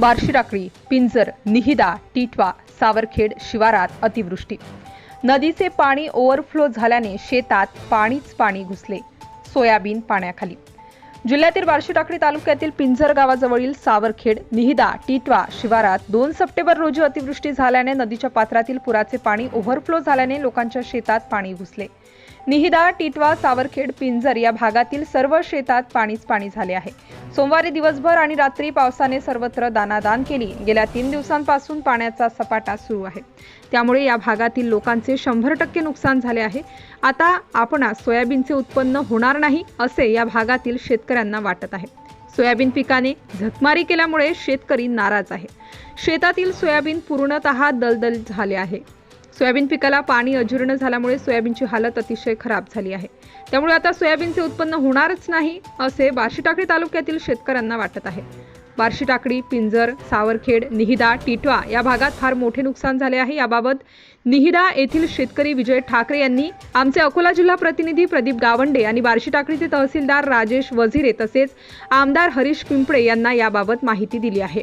बार्शीराकळी पिंजर निहिदा टिटवा सावरखेड शिवारात अतिवृष्टी. नदीचे पाणी ओव्हरफ्लो झाल्याने शेतात पाणीच पाणी घुसले. सोयाबीन पाण्याखाली. जिल्ह्यातील बार्शी टाकळी तालुक्यातील पिंजर गावाजवळील सावरखेड निहिदा टिटवा शिवारात दोन सप्टेंबर रोजी अतिवृष्टी झाल्याने नदीच्या पात्रातील पुराचे पाणी ओव्हरफ्लो झाल्याने लोकांच्या शेतात पाणी घुसले. निहिदा टिटवा सावरखेड पिंजर या भागातील सर्व शेतात पाणीच पाणी झाले आहे. सोमवारी दिवसभर आणि रात्री पावसाने सर्वत्र दानादान केली. गेल्या तीन दिवसांपासून पाण्याचा सपाटा सुरू आहे. त्यामुळे या भागातील लोकांचे शंभर टक्के नुकसान झाले आहे. आता आपणास सोयाबीनचे उत्पन्न होणार नाही असे या भागातील शेतकऱ्यांना वाटत आहे. सोयाबीन पिकाने झकमारी केल्यामुळे शेतकरी नाराज आहे. शेतातील सोयाबीन पूर्णतः दलदल झाले आहे. सोयाबीन पिकाला पाणी अजीर्ण झाल्यामुळे सोयाबीनची हालत अतिशय खराब झाली आहे. त्यामुळे आता सोयाबीनचे उत्पन्न होणारच नाही असे बार्शी टाकळी तालुक्यातील शेतकऱ्यांना वाटत आहे. बार्शी टाकळी पिंजर सावरखेड निहिदा टिटवा या भागात फार मोठे नुकसान झाले आहे. याबाबत निहिदा येथील शेतकरी विजय ठाकरे यांनी आमचे अकोला जिल्हा प्रतिनिधी प्रदीप गावंडे आणि बार्शी टाकळीचे तहसीलदार राजेश वझिरे तसेच आमदार हरीश पिंपळे यांना याबाबत माहिती दिली आहे.